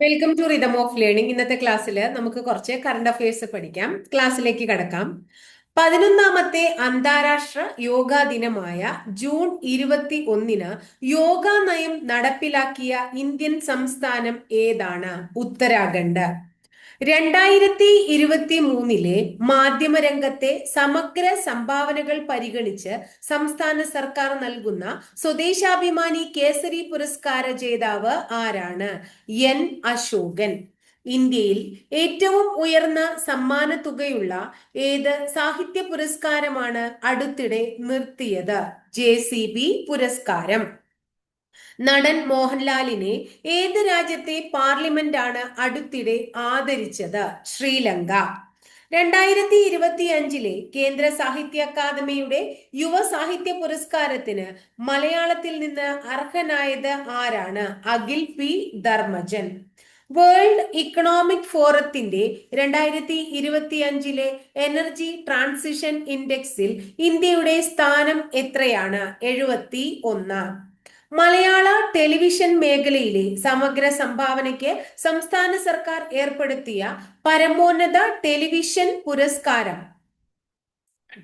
Welcome to rhythm of learning ഇന്നത്തെ ക്ലാസ്സിൽ നമുക്ക് കുറച്ച് കറണ്ട് അഫയേഴ്സ് പഠിക്കാം. ക്ലാസ്സിലേക്ക് കടക്കാം. പതിനൊന്നാമത്തെ അന്താരാഷ്ട്ര യോഗാ ദിനമായ ജൂൺ ഇരുപത്തി ഒന്നിന് യോഗാ നയം നടപ്പിലാക്കിയ ഇന്ത്യൻ സംസ്ഥാനം ഏതാണ്? ഉത്തരാഖണ്ഡ്. രണ്ടായിരത്തി ഇരുപത്തി മൂന്നിലെ മാധ്യമരംഗത്തെ സമഗ്ര സംഭാവനകൾ പരിഗണിച്ച് സംസ്ഥാന സർക്കാർ നൽകുന്ന സ്വദേശാഭിമാനി കേസരി പുരസ്കാര ജേതാവ് ആരാണ്? എൻ. അശോകൻ. ഇന്ത്യയിൽ ഏറ്റവും ഉയർന്ന സമ്മാന തുകയുള്ള ഏത് സാഹിത്യ പുരസ്കാരമാണ് അടുത്തിടെ നിർത്തിയത്? ജെ പുരസ്കാരം. നടൻ മോഹൻലാലിനെ ഏത് രാജ്യത്തെ പാർലമെന്റാണ് അടുത്തിടെ ആദരിച്ചത്? ശ്രീലങ്ക. രണ്ടായിരത്തി ഇരുപത്തി അഞ്ചിലെ കേന്ദ്ര സാഹിത്യ അക്കാദമിയുടെ യുവ സാഹിത്യ പുരസ്കാരത്തിന് മലയാളത്തിൽ നിന്ന് അർഹനായത് ആരാണ്? Akhil P. Dharmajan. World economic ഫോറത്തിന്റെ രണ്ടായിരത്തി ഇരുപത്തി അഞ്ചിലെ എനർജി ട്രാൻസിഷൻ ഇൻഡെക്സിൽ ഇന്ത്യയുടെ സ്ഥാനം എത്രയാണ്? എഴുപത്തി ഒന്ന് മലയാള ടെലിവിഷൻ മേഖലയിലെ സമഗ്ര സംഭാവനയ്ക്ക് സംസ്ഥാന സർക്കാർ ഏർപ്പെടുത്തിയ പരമോന്നത ടെലിവിഷൻ പുരസ്കാരം.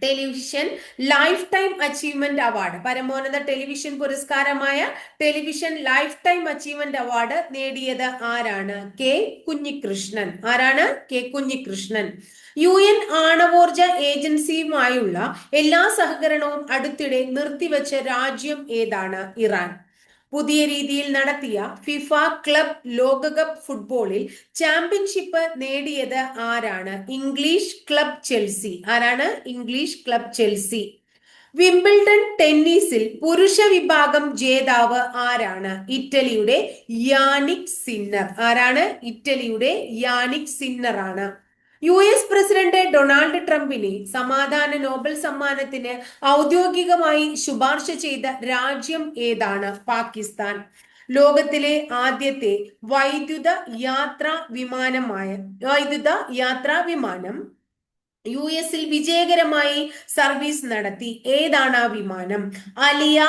Television life time achievement award. പരമോന്നത television പുരസ്കാരമായ television life time achievement award നേടിയത് ആരാണ്? കെ കുഞ്ഞികൃഷ്ണൻ. ആരാണ്? കെ കുഞ്ഞികൃഷ്ണൻ. യു എൻ ആണവോർജ ഏജൻസിയുമായുള്ള എല്ലാ സഹകരണവും അടുത്തിടെ നിർത്തിവെച്ച രാജ്യം ഏതാണ്? ഇറാൻ. പുതിയ രീതിയിൽ നടത്തിയ ഫിഫ ക്ലബ് ലോകകപ്പ് ഫുട്ബോളിൽ ചാമ്പ്യൻഷിപ്പ് നേടിയത് ആരാണ്? English club Chelsea. ആരാണ്? English club Chelsea. വിംബിൾഡൺ ടെന്നീസിൽ പുരുഷ വിഭാഗം ജേതാവ് ആരാണ്? ഇറ്റലിയുടെ യാനിക് സിന്നർ. ആരാണ്? ഇറ്റലിയുടെ യാനിക് സിന്നർ ആണ് യു എസ് പ്രസിഡന്റ് ഡൊണാൾഡ് ട്രംപിനെ സമാധാന നോബൽ സമ്മാനത്തിന് ഔദ്യോഗികമായി ശുപാർശ ചെയ്ത രാജ്യം ഏതാണ്? പാകിസ്ഥാൻ. ലോകത്തിലെ ആദ്യത്തെ വൈദ്യുത യാത്രാ വിമാനമായ വൈദ്യുത യാത്രാ വിമാനം യു എസിൽ വിജയകരമായി സർവീസ് നടത്തി. ഏതാണ് ആ വിമാനം? Aliya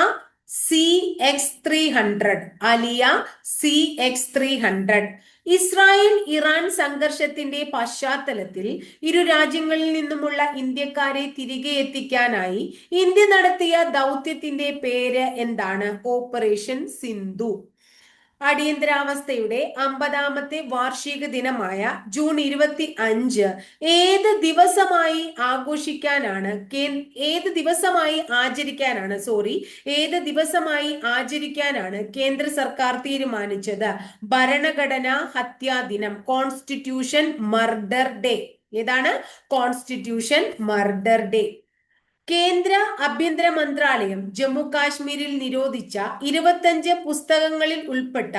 C X three hundred Aliya C X three hundred Israel Iran സംഘർഷത്തിന്റെ പശ്ചാത്തലത്തിൽ ഇരു രാജ്യങ്ങളിൽ നിന്നുമുള്ള ഇന്ത്യക്കാരെ തിരികെ എത്തിക്കാനായി ഇന്ത്യ നടത്തിയ ദൗത്യത്തിന്റെ പേര് എന്താണ്? ഓപ്പറേഷൻ സിന്ധു അടിയന്തരാവസ്ഥയുടെ അമ്പതാമത്തെ വാർഷിക ദിനമായ ജൂൺ ഇരുപത്തി അഞ്ച് ഏത് ദിവസമായി ആഘോഷിക്കാനാണ് ഏത് ദിവസമായി ആചരിക്കാനാണ് സോറി ഏത് ദിവസമായി ആചരിക്കാനാണ് കേന്ദ്ര സർക്കാർ തീരുമാനിച്ചത്? ഭരണഘടനാ ഹത്യാ ദിനം കോൺസ്റ്റിറ്റ്യൂഷൻ മർഡർ ഡേ ഏതാണ്? കോൺസ്റ്റിറ്റ്യൂഷൻ മർഡർ ഡേ കേന്ദ്ര ആഭ്യന്തര മന്ത്രാലയം ജമ്മു കാശ്മീരിൽ നിരോധിച്ച ഇരുപത്തഞ്ച് പുസ്തകങ്ങളിൽ ഉൾപ്പെട്ട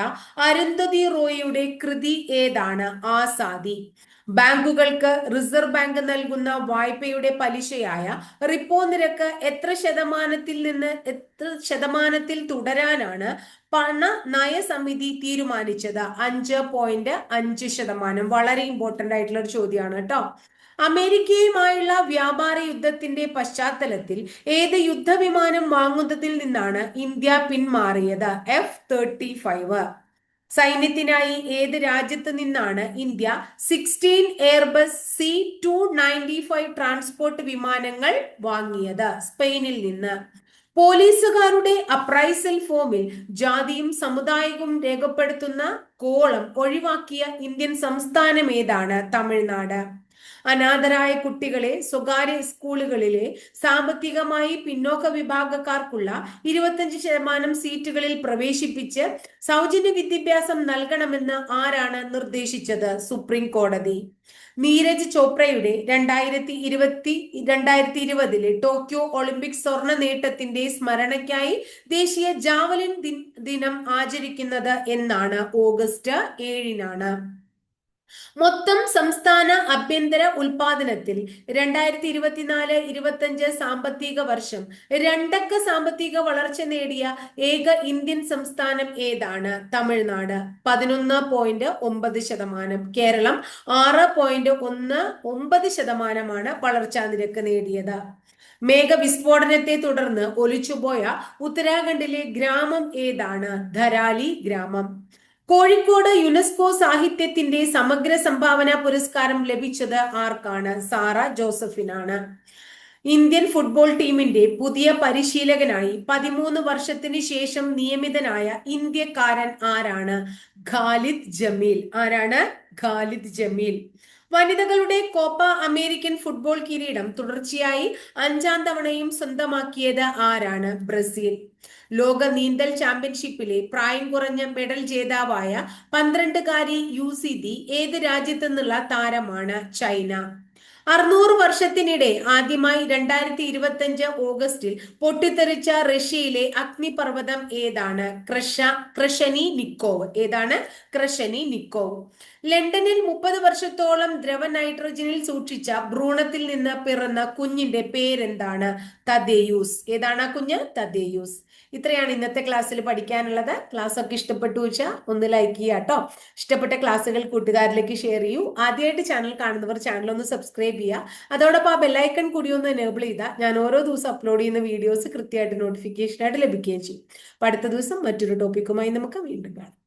അരുന്ധതി റോയിയുടെ കൃതി ഏതാണ് ആസാദി? ബാങ്കുകൾക്ക് റിസർവ് ബാങ്ക് നൽകുന്ന വായ്പയുടെ പലിശയായ റിപ്പോ നിരക്ക് എത്ര ശതമാനത്തിൽ നിന്ന് എത്ര ശതമാനത്തിൽ തുടരാനാണ് പണ നയസമിതി തീരുമാനിച്ചത്? അഞ്ച് പോയിന്റ് അഞ്ച് ശതമാനം. വളരെ ഇമ്പോർട്ടന്റ് ആയിട്ടുള്ള ഒരു ചോദ്യമാണ് കേട്ടോ. അമേരിക്കയുമായുള്ള വ്യാപാര യുദ്ധത്തിന്റെ പശ്ചാത്തലത്തിൽ ഏത് യുദ്ധവിമാനം വാങ്ങുന്നതിൽ നിന്നാണ് ഇന്ത്യ പിന്മാറിയത്? എഫ് തേർട്ടി ഫൈവ് സൈന്യത്തിനായി ഏത് രാജ്യത്ത് നിന്നാണ് India sixteen Airbus C two ninety five transport വിമാനങ്ങൾ വാങ്ങിയത്? സ്പെയിനിൽ നിന്ന്. പോലീസുകാരുടെ അപ്രൈസൽ ഫോമിൽ ജാതിയും സമുദായവും രേഖപ്പെടുത്തുന്ന കോളം ഒഴിവാക്കിയ ഇന്ത്യൻ സംസ്ഥാനം ഏതാണ്? തമിഴ്നാട്. അനാഥരായ കുട്ടികളെ സ്വകാര്യ സ്കൂളുകളിലെ സാമ്പത്തികമായി പിന്നോക്ക വിഭാഗക്കാർക്കുള്ള ഇരുപത്തഞ്ച് ശതമാനം സീറ്റുകളിൽ പ്രവേശിപ്പിച്ച് സൗജന്യ വിദ്യാഭ്യാസം നൽകണമെന്ന് ആരാണ് നിർദ്ദേശിച്ചത്? സുപ്രീം കോടതി. നീരജ് ചോപ്രയുടെ രണ്ടായിരത്തി ഇരുപത്തി രണ്ടായിരത്തി ഇരുപതിലെ ടോക്കിയോ ഒളിമ്പിക്സ് സ്വർണ നേട്ടത്തിന്റെ സ്മരണയ്ക്കായി ദേശീയ ജാവലിൻ ദിനം ആചരിക്കുന്നത് എന്നാണ് ഓഗസ്റ്റ് ഏഴിനാണ്. മൊത്തം സംസ്ഥാന ആഭ്യന്തര ഉൽപാദനത്തിൽ രണ്ടായിരത്തി ഇരുപത്തിനാല് ഇരുപത്തഞ്ച് സാമ്പത്തിക വർഷം രണ്ടക്ക സാമ്പത്തിക വളർച്ച നേടിയ ഏക ഇന്ത്യൻ സംസ്ഥാനം ഏതാണ്? തമിഴ്നാട്. പതിനൊന്ന് പോയിന്റ് ഒമ്പത് ശതമാനം. കേരളം ആറ് പോയിന്റ് ഒന്ന് ഒമ്പത് ശതമാനമാണ് വളർച്ചാ നിരക്ക് നേടിയത്. മേഘവിസ്ഫോടനത്തെ തുടർന്ന് ഒലിച്ചുപോയ ഉത്തരാഖണ്ഡിലെ ഗ്രാമം ഏതാണ്? ധരാലി ഗ്രാമം. കോഴിക്കോട് യുനെസ്കോ സാഹിത്യത്തിന്റെ സമഗ്ര സംഭാവന പുരസ്കാരം ലഭിച്ചത് ആർക്കാണ്? സാറ ജോസഫിനാണ്. ഇന്ത്യൻ ഫുട്ബോൾ ടീമിന്റെ പുതിയ പരിശീലകനായി പതിമൂന്ന് വർഷത്തിന് ശേഷം നിയമിതനായ ഇന്ത്യക്കാരൻ ആരാണ്? ഖാലിദ് ജമീൽ. ആരാണ്? ഖാലിദ് ജമീൽ. വനിതകളുടെ കോപ്പ അമേരിക്കൻ ഫുട്ബോൾ കിരീടം തുടർച്ചയായി അഞ്ചാം തവണയും സ്വന്തമാക്കിയത് ആരാണ്? ബ്രസീൽ. ലോക നീന്തൽ ചാമ്പ്യൻഷിപ്പിലെ പ്രായം കുറഞ്ഞ മെഡൽ ജേതാവായ പന്ത്രണ്ടുകാരി യു സി ഏത് രാജ്യത്തു നിന്നുള്ള താരമാണ് ചൈന? അറുന്നൂറ് വർഷത്തിനിടെ ആദ്യമായി രണ്ടായിരത്തി ഇരുപത്തിയഞ്ച് ഓഗസ്റ്റിൽ പൊട്ടിത്തെറിച്ച റഷ്യയിലെ അഗ്നിപർവതം ഏതാണ്? ക്രഷ ക്രഷനി നിക്കോവ്. ഏതാണ്? ക്രഷനി നിക്കോവ്. ലണ്ടനിൽ മുപ്പത് വർഷത്തോളം ദ്രവ നൈട്രജനിൽ സൂക്ഷിച്ച ഭ്രൂണത്തിൽ നിന്ന് പിറന്ന കുഞ്ഞിന്റെ പേരെന്താണ്? തദേയൂസ് ഏതാണ് കുഞ്ഞ്? തദേയൂസ് ഇത്രയാണ് ഇന്നത്തെ ക്ലാസ്സിൽ പഠിക്കാനുള്ളത്. ക്ലാസ് ഒക്കെ ഇഷ്ടപ്പെട്ടു വെച്ചാൽ ഒന്ന് ലൈക്ക് ചെയ്യുക കേട്ടോ ഇഷ്ടപ്പെട്ട ക്ലാസ്സുകൾ കൂട്ടുകാരിലേക്ക് ഷെയർ ചെയ്യൂ. ആദ്യമായിട്ട് ചാനൽ കാണുന്നവർ ചാനൽ ഒന്ന് സബ്സ്ക്രൈബ് ചെയ്യുക. അതോടൊപ്പം ആ ബെല്ലൈക്കൺ കൂടി ഒന്ന് എനേബിൾ ചെയ്താൽ ഞാൻ ഓരോ ദിവസം അപ്ലോഡ് ചെയ്യുന്ന വീഡിയോസ് കൃത്യമായിട്ട് നോട്ടിഫിക്കേഷനായിട്ട് ലഭിക്കുകയും ചെയ്യും. അപ്പൊ അടുത്ത ദിവസം മറ്റൊരു ടോപ്പിക്കുമായി നമുക്ക് വീണ്ടും കാണാം.